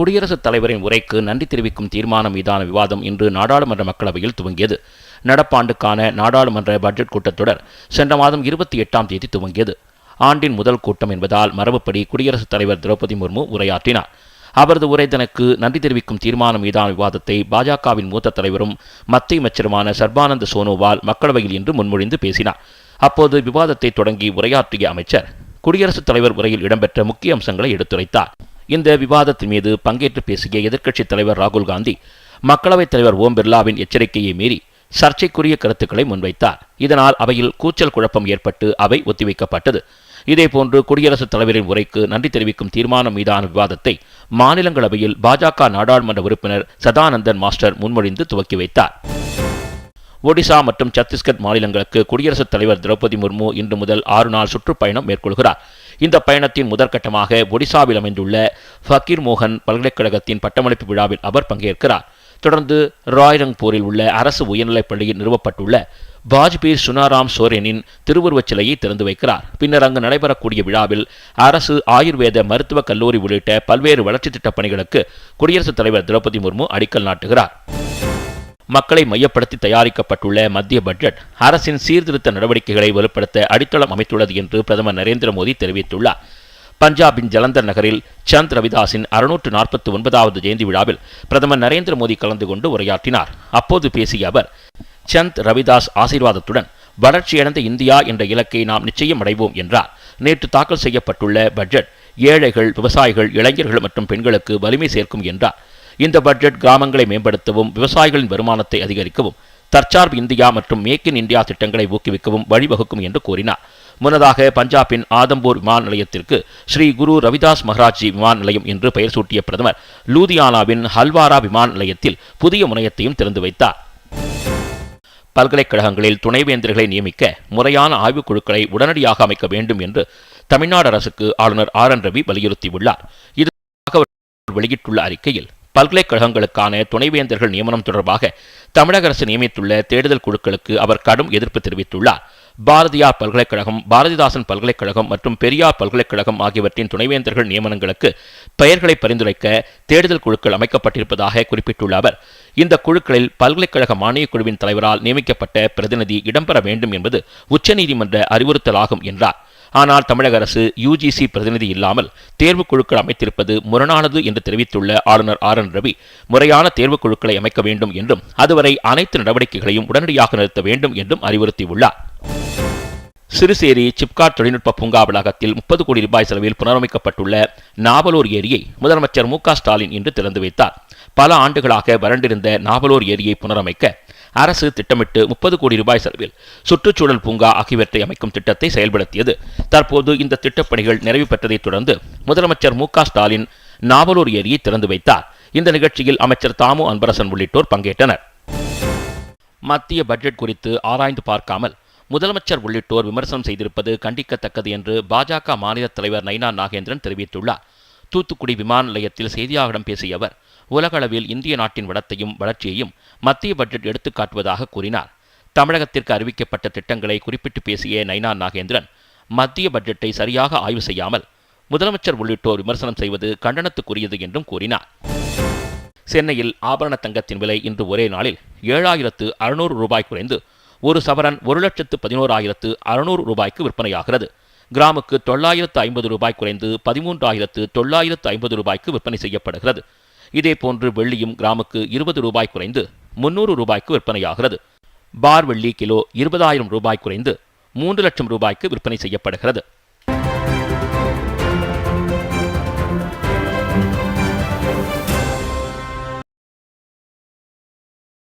குடியரசுத் தலைவரின் உரைக்கு நன்றி தெரிவிக்கும் தீர்மானம் மீதான விவாதம் இன்று நாடாளுமன்ற மக்களவையில் துவங்கியது. நடப்பாண்டுக்கான நாடாளுமன்ற பட்ஜெட் கூட்டத்தொடர் சென்ற மாதம் இருபத்தி எட்டாம் தேதி துவங்கியது. ஆண்டின் முதல் கூட்டம் என்பதால் மரபுப்படி குடியரசுத் தலைவர் திரௌபதி முர்மு உரையாற்றினார். அவரது உரை தனக்கு நன்றி தெரிவிக்கும் தீர்மானம் மீதான விவாதத்தை பாஜகவின் மூத்த தலைவரும் மத்திய அமைச்சருமான சர்பானந்த சோனோவால் மக்களவையில் இன்று முன்மொழிந்து பேசினார். அப்போது விவாதத்தை தொடங்கி உரையாற்றிய அமைச்சர் குடியரசுத் தலைவர் உரையில் இடம்பெற்ற முக்கிய அம்சங்களை எடுத்துரைத்தார். இந்த விவாதத்தின் மீது பங்கேற்று பேசிய எதிர்க்கட்சித் தலைவர் ராகுல் காந்தி மக்களவைத் தலைவர் ஓம் பிர்லாவின் எச்சரிக்கையை மீறி சர்ச்சைக்குரிய கருத்துக்களை முன்வைத்தார். இதனால் அவையில் கூச்சல் குழப்பம் ஏற்பட்டு அவை ஒத்திவைக்கப்பட்டது. இதேபோன்று குடியரசுத் தலைவரின் உரைக்கு நன்றி தெரிவிக்கும் தீர்மானம் மீதான விவாதத்தை மாநிலங்களவையில் பாஜக நாடாளுமன்ற உறுப்பினர் சதானந்தன் மாஸ்டர் முன்மொழிந்து துவக்கி வைத்தார். ஒடிசா மற்றும் சத்தீஸ்கர் மாநிலங்களுக்கு குடியரசுத் தலைவர் திரௌபதி முர்மு இன்று முதல் ஆறு நாள் சுற்றுப்பயணம் மேற்கொள்கிறார். இந்த பயணத்தின் முதற்கட்டமாக ஒடிசாவில் அமைந்துள்ள ஃபக்கீர் மோகன் பல்கலைக்கழகத்தின் பட்டமளிப்பு விழாவில் அவர் பங்கேற்கிறார். தொடர்ந்து ராய்ரங்பூரில் உள்ள அரசு உயர்நிலைப் பள்ளியில் நிறுவப்பட்டுள்ள பாஜ்பீர் சுனாராம் சோரேனின் திருவுருவச் சிலையை திறந்து வைக்கிறார். பின்னர் அங்கு நடைபெறக்கூடிய விழாவில் அரசு ஆயுர்வேத மருத்துவக் கல்லூரி உள்ளிட்ட பல்வேறு வளர்ச்சி திட்டப் பணிகளுக்கு குடியரசுத் தலைவர் திரௌபதி முர்மு அடிக்கல் நாட்டுகிறார். மக்களை மையப்படுத்தி தயாரிக்கப்பட்டுள்ள மத்திய பட்ஜெட் அரசின் சீர்திருத்த நடவடிக்கைகளை வலுப்படுத்த அடித்தளம் அமைத்துள்ளது என்று பிரதமர் நரேந்திர மோடி தெரிவித்துள்ளார். பஞ்சாபின் ஜலந்தர் நகரில் சந்த் ரவிதாஸின் அறுநூற்று நாற்பத்தி ஒன்பதாவது ஜெயந்தி விழாவில் பிரதமர் நரேந்திர மோடி கலந்து கொண்டு உரையாற்றினார். அப்போது பேசிய அவர் சந்த் ரவிதாஸ் ஆசீர்வாதத்துடன் வளர்ச்சியடைந்த இந்தியா என்ற இலக்கை நாம் நிச்சயம் அடைவோம் என்றார். நேற்று தாக்கல் செய்யப்பட்டுள்ள பட்ஜெட் ஏழைகள் விவசாயிகள் இளைஞர்கள் மற்றும் பெண்களுக்கு வலிமை சேர்க்கும் என்றார். இந்த பட்ஜெட் கிராமங்களை மேம்படுத்தவும் விவசாயிகளின் வருமானத்தை அதிகரிக்கவும் தற்சார்பு இந்தியா மற்றும் மேக் இன் இந்தியா திட்டங்களை ஊக்குவிக்கவும் வழிவகுக்கும் என்று கூறினார். முன்னதாக பஞ்சாபின் ஆதம்பூர் விமான நிலையத்திற்கு ஸ்ரீ குரு ரவிதாஸ் மகராஜ்ஜி விமான நிலையம் என்று பெயர் சூட்டிய பிரதமர் லூதியானாவின் ஹல்வாரா விமான நிலையத்தில் புதிய முனையத்தையும் திறந்து வைத்தார். பல்கலைக்கழகங்களில் துணைவேந்தர்களை நியமிக்க முறையான ஆய்வுக்குழுக்களை உடனடியாக அமைக்க வேண்டும் என்று தமிழ்நாடு அரசுக்கு ஆளுநர் ஆர் என் ரவி வலியுறுத்தியுள்ளார். இது வெளியிட்டுள்ள அறிக்கையில் பல்கலைக்கழகங்களுக்கான துணைவேந்தர்கள் நியமனம் தொடர்பாக தமிழக அரசு நியமித்துள்ள தேடுதல் குழுக்களுக்கு அவர் கடும் எதிர்ப்பு தெரிவித்துள்ளார். பாரதியார் பல்கலைக்கழகம் பாரதிதாசன் பல்கலைக்கழகம் மற்றும் பெரியார் பல்கலைக்கழகம் ஆகியவற்றின் துணைவேந்தர்கள் நியமனங்களுக்கு பெயர்களை பரிந்துரைக்க தேடுதல் குழுக்கள் அமைக்கப்பட்டிருப்பதாக குறிப்பிட்டுள்ள அவர் இந்த குழுக்களில் பல்கலைக்கழக மானியக் குழுவின் தலைவரால் நியமிக்கப்பட்ட பிரதிநிதி இடம்பெற வேண்டும் என்பது உச்சநீதிமன்ற அறிவுறுத்தலாகும் என்றார். ஆனால் தமிழக அரசு யுஜிசி பிரதிநிதி இல்லாமல் தேர்வுக் குழுக்கள் அமைத்திருப்பது முரணானது என்று தெரிவித்துள்ள ஆளுநர் ஆர் என் ரவி முறையான தேர்வுக் குழுக்களை அமைக்க வேண்டும் என்றும் அதுவரை அனைத்து நடவடிக்கைகளையும் உடனடியாக நிறுத்த வேண்டும் என்றும் அறிவுறுத்தியுள்ளார். சிறுசேரி சிப்காட் தொழில்நுட்ப பூங்கா வளாகத்தில் முப்பது கோடி ரூபாய் செலவில் புனரமைக்கப்பட்டுள்ள நாவலூர் ஏரியை முதலமைச்சர் மு ஸ்டாலின் இன்று திறந்து வைத்தார். பல ஆண்டுகளாக வறண்டிருந்த நாவலூர் ஏரியை புனரமைக்க அரசு திட்டமிட்டு முப்பது கோடி ரூபாய் செலவில் சுற்றுச்சூழல் பூங்கா ஆகியவற்றை அமைக்கும் திட்டத்தை செயல்படுத்தியது. தற்போது இந்த திட்டப்பணிகள் நிறைவு பெற்றதைத் தொடர்ந்து முதலமைச்சர் மு ஸ்டாலின் நாவலூர் ஏரியை திறந்து வைத்தார். இந்த நிகழ்ச்சியில் அமைச்சர் தாமு அன்பரசன் உள்ளிட்டோர் பங்கேற்றனர். மத்திய பட்ஜெட் குறித்து ஆராய்ந்து பார்க்காமல் முதலமைச்சர் உள்ளிட்டோர் விமர்சனம் செய்திருப்பது கண்டிக்கத்தக்கது என்று பாஜக மாநில தலைவர் நைனா நாகேந்திரன் தெரிவித்துள்ளார். தூத்துக்குடி விமான நிலையத்தில் செய்தியாளர்களிடம் பேசிய அவர் உலகளவில் இந்திய நாட்டின் வளத்தையும் வளர்ச்சியையும் மத்திய பட்ஜெட் எடுத்துக் காட்டுவதாக கூறினார். தமிழகத்திற்கு அறிவிக்கப்பட்ட திட்டங்களை குறிப்பிட்டு பேசிய நைனா நாகேந்திரன் மத்திய பட்ஜெட்டை சரியாக ஆய்வு செய்யாமல் முதலமைச்சர் உள்ளிட்டோர் விமர்சனம் செய்வது கண்டனத்துக்குரியது என்றும் கூறினார். சென்னையில் ஆபரண தங்கத்தின் விலை இன்று ஒரே நாளில் ஏழாயிரத்து அறுநூறு ரூபாய் குறைந்து ஒரு சவரன் ஒரு லட்சத்து பதினோராயிரத்து அறுநூறு ரூபாய்க்கு விற்பனையாகிறது. கிராமுக்கு தொள்ளாயிரத்து ஐம்பது ரூபாய் குறைந்து பதிமூன்றாயிரத்து தொள்ளாயிரத்து ஐம்பது ரூபாய்க்கு விற்பனை செய்யப்படுகிறது. இதேபோன்று வெள்ளியும் கிராமுக்கு இருபது ரூபாய் குறைந்து முன்னூறு ரூபாய்க்கு விற்பனையாகிறது. பார் வெள்ளி கிலோ இருபதாயிரம் ரூபாய் குறைந்து மூன்று லட்சம் ரூபாய்க்கு விற்பனை செய்யப்படுகிறது.